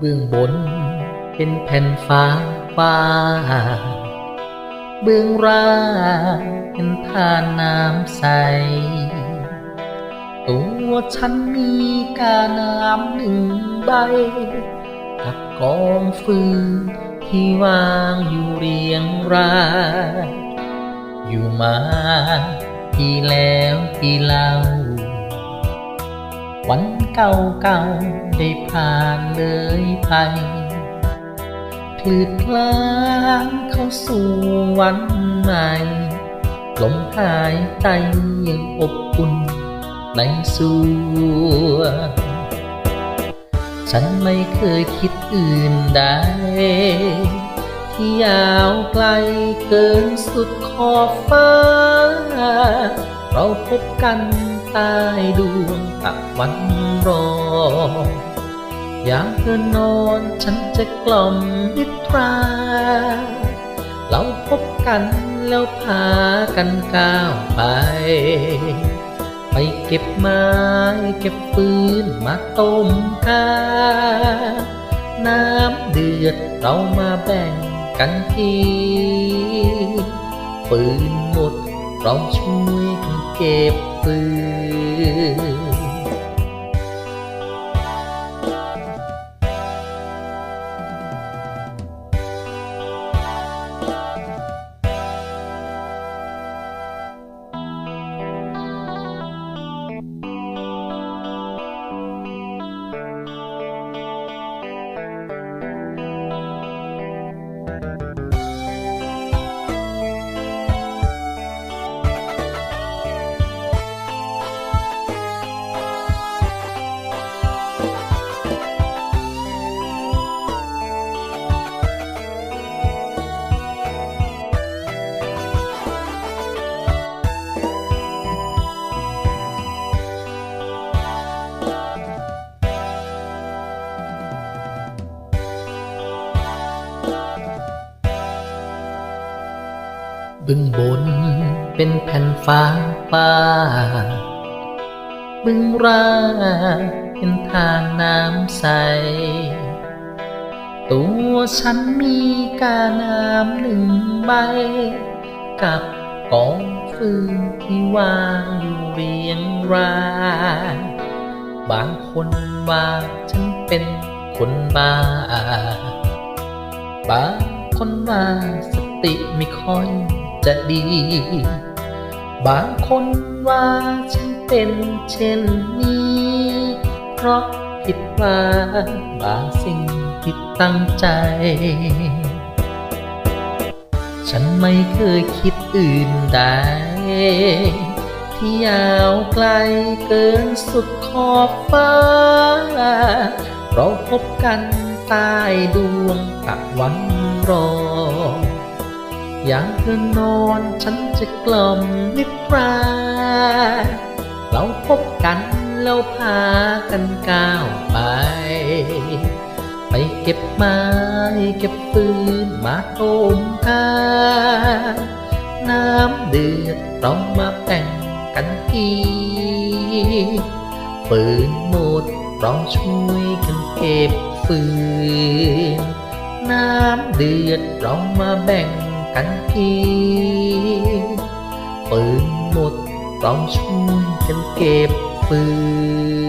เบื้องบนเป็นแผ่นฟ้าฟ้า เบื้องล่างเป็นท่านน้ำใส ตัวฉันมีกาน้ำหนึ่งใบ กับกองฟืนที่วางอยู่เรียงรายอยู่มาปีแล้วปีเล่า วันเก่าเก่าๆได้ผ่านเลยไปคลืดคลางเข้าสู่วันใหม่ลมหายใจยังอบอุ่นในสวงฉันไม่เคยคิดอื่นใดที่ยาวไกลเกินสุดขอบฟ้า เราพบกัน ใต้ดวงตะวันรอ อยากเธอนอนฉันจะกล่อมนิทรา เราพบกันแล้วพากันก้าวไป ไปเก็บไม้เก็บปืนมาต้มกา น้ำเดือดเรามาแบ่งกันทีปืนหมด เราช่วยเก็บปืน บึงบนเป็นแผ่นฟ้าฟ้า บึงร่าเป็นทานน้ำใส ตัวฉันมีกาน้ำหนึ่งใบ กับกองฟืนที่วางอยู่เรียงรายบางคนว่าฉันเป็นคนบ้า บางคนว่าสติไม่ค่อย จะดี บางคนว่าฉันเป็นเช่นนี้ เพราะผิดพลาดบางสิ่งที่ตั้งใจ ฉันไม่เคยคิดอื่นใดที่ยาวไกลเกินสุดขอบฟ้า เราพบกันใต้ดวงตะวันรอ อยากเธอนอนฉันจะกล่อมนิทรา เราพบกันแล้วพากันก้าวไป ไปเก็บไม้เก็บปืนมาต้มกาน้ำเดือดเรามาแบ่งกันทีปืนหมดเราช่วยกันเก็บฟืนน้ำเดือดเรามาแบ่ง กันทีปืนหมดต้องช่วยกันเก็บปืน